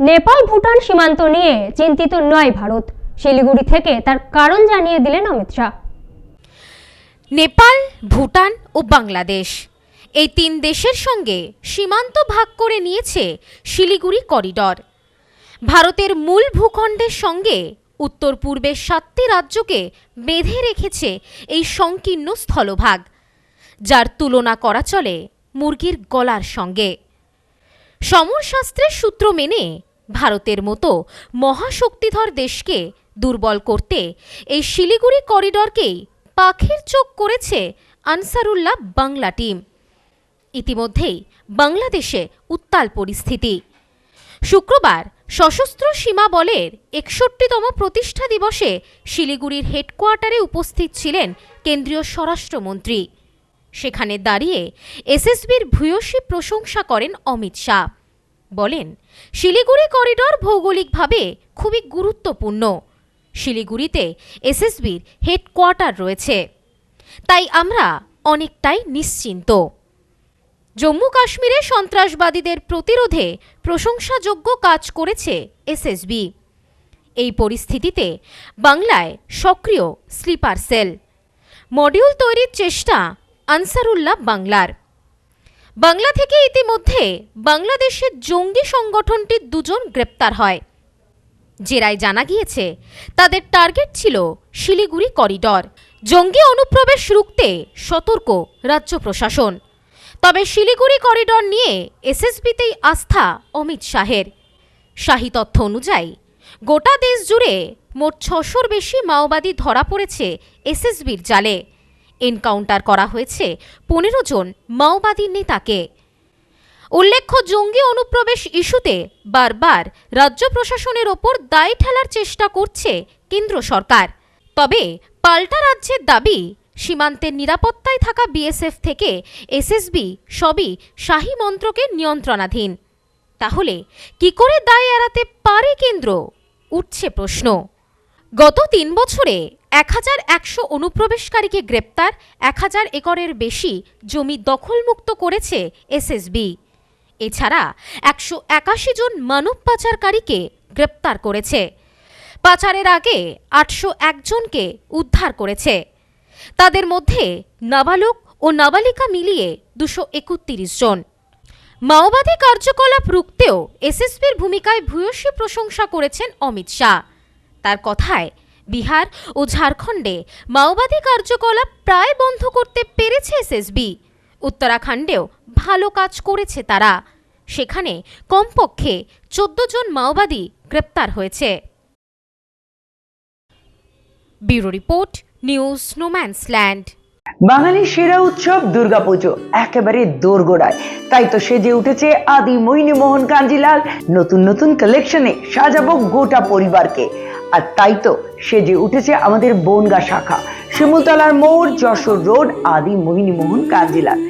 নেপাল, ভুটান সীমান্ত নিয়ে চিন্তিত নয় ভারত। শিলিগুড়ি থেকে তার কারণ জানিয়ে দিলেন অমিত শাহ। নেপাল, ভুটান ও বাংলাদেশ। এই তিন দেশের সঙ্গে সীমান্ত ভাগ করে নিয়েছে শিলিগুড়ি করিডর। ভারতের মূল ভূখণ্ডের সঙ্গে উত্তর পূর্বের সাতটি রাজ্যকে বেঁধে রেখেছে এই সংকীর্ণ স্থলভাগ, যার তুলনা করা চলে মুরগির গলার সঙ্গে। সমরশাস্ত্রের সূত্র মেনে ভারতের মতো মহাশক্তিধর দেশকে দুর্বল করতে এই শিলিগুড়ি করিডরকেই পাখির চোখ করেছে আনসারুল্লাহ বাংলা টিম। ইতিমধ্যেই বাংলাদেশে উত্তাল পরিস্থিতি। শুক্রবার সশস্ত্র সীমা বলের একষট্টিতম প্রতিষ্ঠা দিবসে শিলিগুড়ির হেডকোয়ার্টারে উপস্থিত ছিলেন কেন্দ্রীয় স্বরাষ্ট্রমন্ত্রী। সেখানে দাঁড়িয়ে এসএসবির ভূয়সী প্রশংসা করেন অমিত শাহ। বলেন, শিলিগুড়ি করিডর ভৌগোলিকভাবে খুবই গুরুত্বপূর্ণ। শিলিগুড়িতে এসএসবির হেডকোয়ার্টার রয়েছে। তাই আমরা অনেকটাই নিশ্চিন্ত। জম্মু কাশ্মীরে সন্ত্রাসবাদীদের প্রতিরোধে প্রশংসাযোগ্য কাজ করেছে এসএসবি। এই পরিস্থিতিতে বাংলায় সক্রিয় স্লিপার সেল। মডিউল তৈরির চেষ্টা আনসারুল্লাহ বাংলার। বাংলা থেকে ইতিমধ্যে বাংলাদেশের জঙ্গি সংগঠনটির দুজন গ্রেপ্তার হয়। জেরায় জানা গিয়েছে, তাদের টার্গেট ছিল শিলিগুড়ি করিডর। জঙ্গি অনুপ্রবেশ রুখতে সতর্ক রাজ্য প্রশাসন। তবে শিলিগুড়ি করিডর নিয়ে এসএসবিতেই আস্থা অমিত শাহের। শাহী তথ্য অনুযায়ী, গোটা দেশ জুড়ে মোট ছশোর বেশি মাওবাদী ধরা পড়েছে এসএসবির জালে। এনকাউন্টার করা হয়েছে। পনেরো জন মাওবাদী নেতাকে। উল্লেখ্য, জঙ্গি অনুপ্রবেশ ইস্যুতে বারবার রাজ্য প্রশাসনের ওপর দায় ঠেলার চেষ্টা করছে কেন্দ্র সরকার। তবে পাল্টা রাজ্যের দাবি, সীমান্তের নিরাপত্তায় থাকা বিএসএফ থেকে এসএসবি সবই শাহী মন্ত্রকের নিয়ন্ত্রণাধীন। তাহলে কি করে দায় এড়াতে পারে কেন্দ্র? উঠছে প্রশ্ন। গত তিন বছরে এক হাজার একশো অনুপ্রবেশকারীকে গ্রেপ্তার, এক হাজার একরের বেশি জমি দখলমুক্ত করেছে এসএসবি। এছাড়া একশো একাশি জন মানব পাচারকারীকে গ্রেপ্তার করেছে। পাচারের আগে আটশো একজনকে উদ্ধার করেছে। তাদের মধ্যে নাবালক ও নাবালিকা মিলিয়ে দুশো একত্রিশ জন। মাওবাদী কার্যকলাপ রুখতেও এসএসপির ভূমিকায় ভূয়সী প্রশংসা করেছেন অমিত শাহ। তার কথায় বিহার ও ঝাড়খণ্ডে মাওবাদী কার্যকলাপ প্রায় বন্ধ করতে পেরেছে এসএসবি। উত্তরাখণ্ডেও ভালো কাজ করেছে তারা। সেখানে কমপক্ষে চোদ্দ জন মাওবাদী গ্রেপ্তার হয়েছে। Bureau report, news no man's land. বাঙালির সেরা উৎসব দুর্গাপুজো, একেবারে দোরগোড়ায়। তাই তো সেজে উঠেছে আদি মোহিনী মোহন কাঞ্জিলাল। নতুন নতুন কালেকশনে সাজাবো গোটা পরিবারকে। আর তাই তো সে যে উঠেছে আমাদের বনগা শাখা, শিমুলতলার মোড়, যশোর রোড আদি মোহিনী মোহন কাঞ্জিলাল।